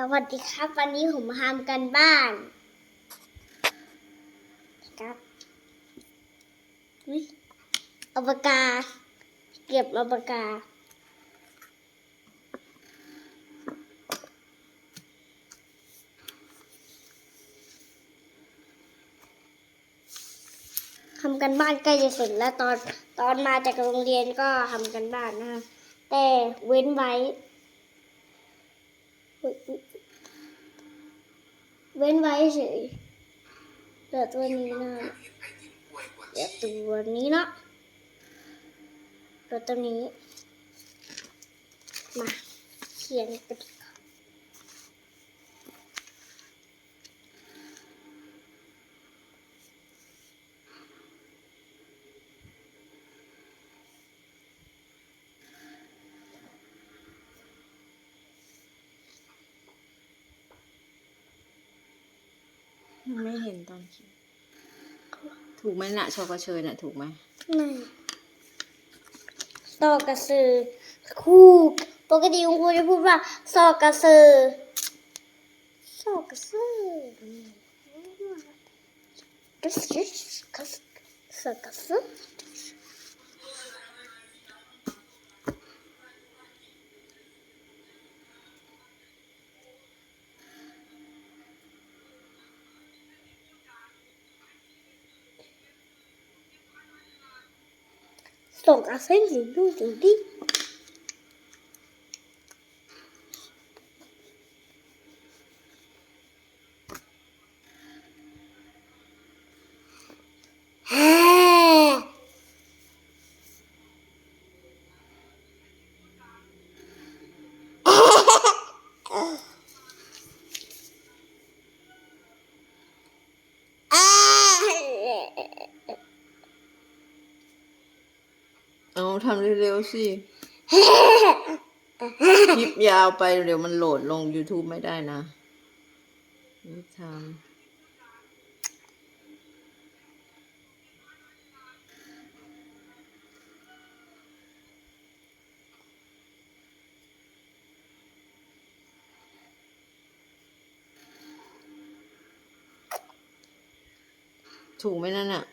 สวัสดีครับ วันนี้ผมมาทำกันบ้านครับอุ๊ยเอาปกา เก็บอาปกาทำกันบ้านใกล้จะเสร็จแล้วตอนตอนมาจากโรงเรียนก็ทำกันบ้านนะคะแต่เว้นไว้ เว้นไว้เฉยเหลือตัวนี้นะเดี๋ยวตัวนี้นะเหลือตัวนี้ มาเขียนไปดี ไม่เห็นตอนเขียนถูกไหมน่ะชอกระเชยน่ะ ถูกไหมไม่ซอกกระสือคู่ปกติคุณครูจะพูดว่าซอกกระสือซอกกระสือกระสือกระสือซอกกระสือ ส่งอาเซนสิดูดูดิแฮ่อ่า เอาทำเร็วๆสิคลิปยาวไปเดี๋ยวมันโหลดลง YouTube ไม่ได้นะนี่ทำถูกไหมนั่นน่ะ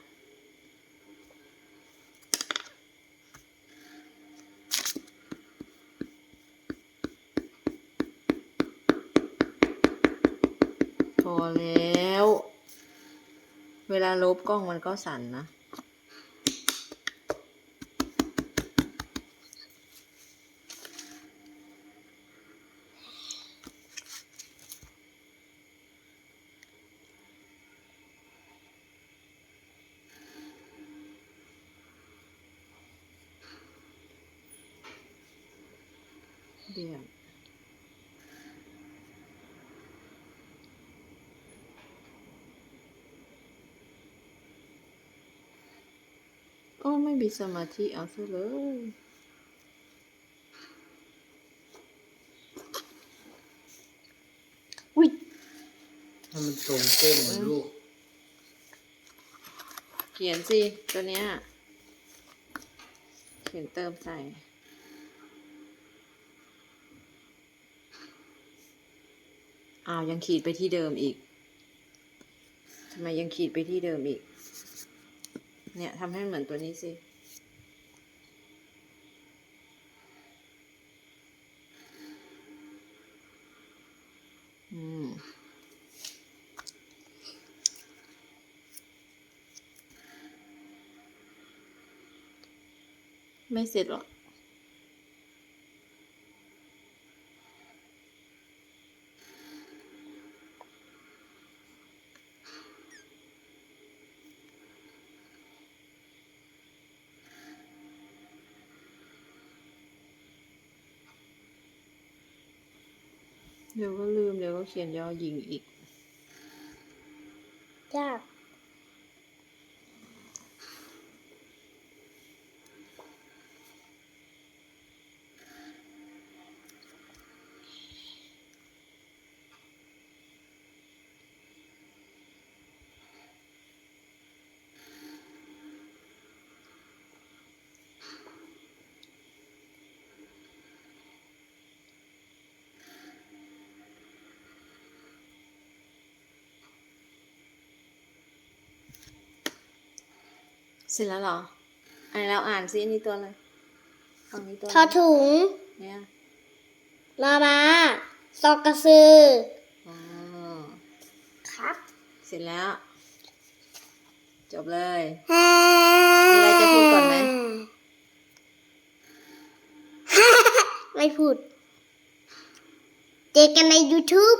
พอแล้ว เวลาลบกล้องมันก็สั่นนะเดี๋ยว โอ้ไม่มีสมาธิเอาซะเลยอุ้ยให้มันตรงเส้นนะลูก เขียนสิ ตัวเนี้ย เขียนเติมใส่อ้าวยังขีดไปที่เดิมอีกทำไมยังขีดไปที่เดิมอีก เนี่ยทำให้เหมือนตัวนี้สิ อืม ไม่เสร็จหรอก เดี๋ยวก็ลืมเดี๋ยวก็เขียนยอหญิงอีก ยาก เสร็จแล้วเหรออ่านแล้วอ่านซิอันนี้ตัวอะไรฝั่งนี้ตัวทอถุงเนี่ยมามาซอกกระสือ อ๋อครับ เสร็จแล้ว จบเลย มีอะไรจะพูดก่อนไหม ไม่พูด เจอกันใน YouTube